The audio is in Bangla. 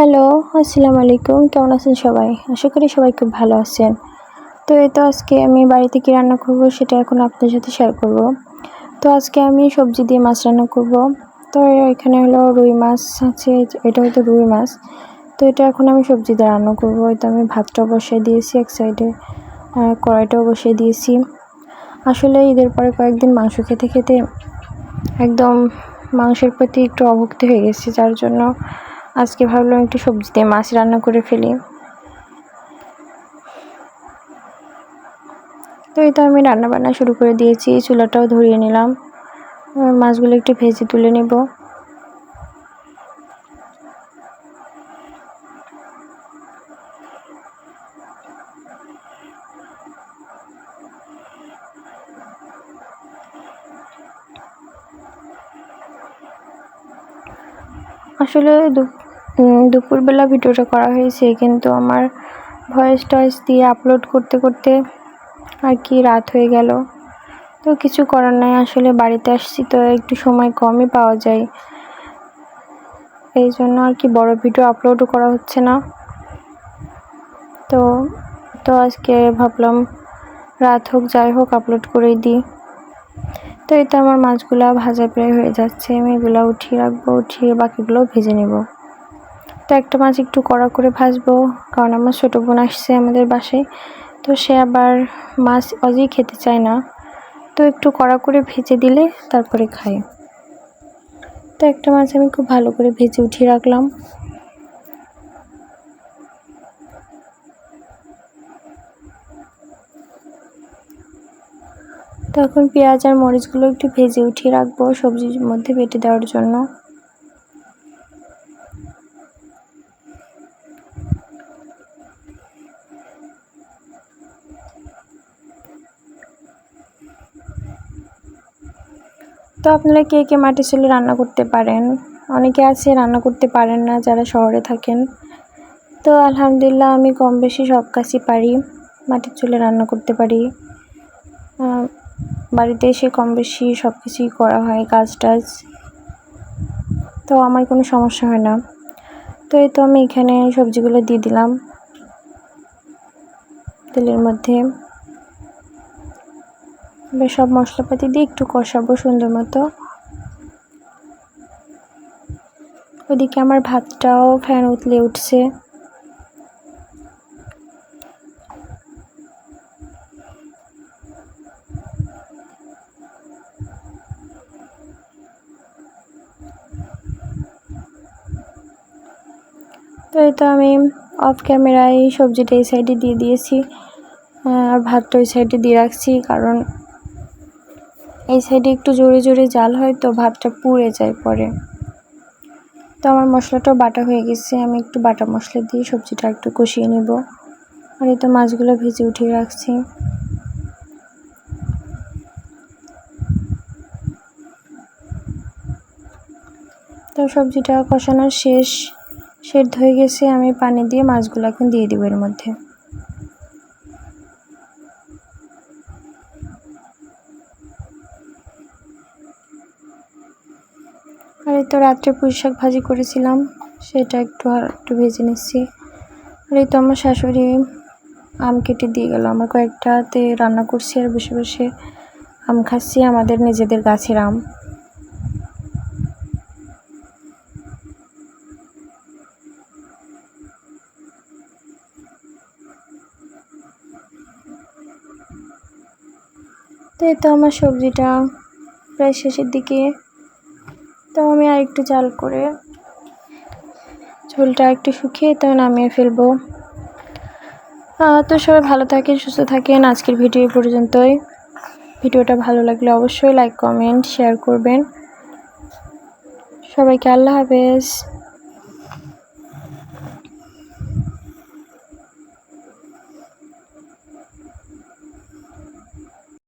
হ্যালো আসসালামু আলাইকুম কেমন আছেন সবাই? আশা করি সবাই খুব ভালো আছেন। তো এই তো আজকে আমি বাড়িতে কী রান্না করব সেটা এখন আপনাদের সাথে শেয়ার করব। তো আজকে আমি সবজি দিয়ে মাছ রান্না করব। তো এখানে হলো রুই মাছ আছে, এটা হয়তো রুই মাছ। তো এটা এখন আমি সবজি দিয়ে রান্না করব। তো আমি ভাতটাও বসিয়ে দিয়েছি এক সাইডে কড়াইটাও বসিয়ে দিয়েছি। আসলে ঈদের পরে কয়েকদিন মাংস খেতে খেতে একদম মাংসের প্রতি একটু অভুক্তি হয়ে গেছে, যার জন্য আজকে ভাবলাম একটু সবজি দিয়ে মাছ রান্না করে ফেলি। তো এই তো আমি রান্না বান্না শুরু করে দিয়েছি, চুলাটাও ধরিয়ে নিলাম। মাছগুলো একটু ভেজে তুলে নেব। আসলে দুপুরবেলা ভিডিওটা করা হয়েছে, কিন্তু আমার ভয়েস টয়েস দিয়ে আপলোড করতে করতে আর কি রাত হয়ে গেল। তো কিছু করার নাই, আসলে বাড়িতে আসছি তো একটু সময় কমই পাওয়া যায়। এই জন্য আর কি বড় ভিডিও আপলোডও করা হচ্ছে না। তো তো আজকে ভাবলাম রাত হোক, যাই হোক আপলোড করেই দিই। তো এই তো আমার মাছগুলো ভাজা প্রায় হয়ে যাচ্ছে, আমি এগুলো উঠিয়ে রাখব, উঠিয়ে বাকিগুলো ভেজে নেব। তো একটা মাছ একটু কড়া করে ভাজবো, কারণ আমার ছোটো বোন আসছে আমাদের বাসায়। তো সে আবার মাছ অজেই খেতে চায় না। তো একটু কড়া করে ভেজে দিলে তারপরে খায়। তো একটা মাছ আমি খুব ভালো করে ভেজে উঠিয়ে রাখলাম। তো এখন পেঁয়াজ আর মরিচগুলো একটু ভেজে উঠিয়ে রাখব সবজির মধ্যে বেটে দেওয়ার জন্য। তো আপনারা কে কে মাটি চুলে রান্না করতে পারেন? অনেকে আছে রান্না করতে পারেন না, যারা শহরে থাকেন। তো আলহামদুলিল্লাহ আমি কম বেশি সব কাজই পারি, মাটির চুলে রান্না করতে পারি। বাড়িতে এসে কম বেশি সব কিছুই করা হয়, কাজ টাজ। তো আমার কোনো সমস্যা হয় না। তো এই তো আমি এখানে সবজিগুলো দিয়ে দিলাম। তেলের মধ্যে। এবার সব মশলাপাতি দিয়ে একটু কষাবো সুন্দর মতো। ওদিকে আমার ভাতটাও ফ্যান উতলে উঠছে। তো এই তো আমি অফ ক্যামেরায় সবজিটা এই সাইডে দিয়ে দিয়েছি। আর ভাতটা ওই সাইডে দিয়ে রাখছি, কারণ এই সাইডে একটু জোরে জোরে জাল হয় তো ভাতটা পুড়ে যায় পরে। তো আমার মশলাটাও বাটা হয়ে গেছে, আমি একটু বাটা মশলা দিয়ে সবজিটা একটু কষিয়ে নেব। আর এই তো মাছগুলো ভেজে উঠিয়ে রাখছি। তো সবজিটা কষানো শেষ, সেদ্ধ হয়ে গেছে, আমি পানি দিয়ে মাছগুলো এখন দিয়ে দিব এর মধ্যে। আর এই তো রাত্রে পুঁই শাক ভাজি করেছিলাম, সেটা একটু আর একটু ভেজে নিচ্ছি। আর এই তো আমার শাশুড়ি আম কেটে দিয়ে গেল, আমার কয়েকটাতে রান্না করছি আর বসে বসে আম খাচ্ছি, আমাদের নিজেদের গাছের আম। তো এই তো আমার সবজিটা প্রায় শেষের দিকে তো আমি আর একটু জাল করে ঝোলটা একটু শুকিয়ে তো নামিয়ে ফেলব। তো সবাই ভালো থাকেন, সুস্থ থাকেন। আজকের ভিডিও পর্যন্তই। ভিডিওটা ভালো লাগলে অবশ্যই লাইক কমেন্ট শেয়ার করবেন। সবাইকে আল্লাহ হাফেজ।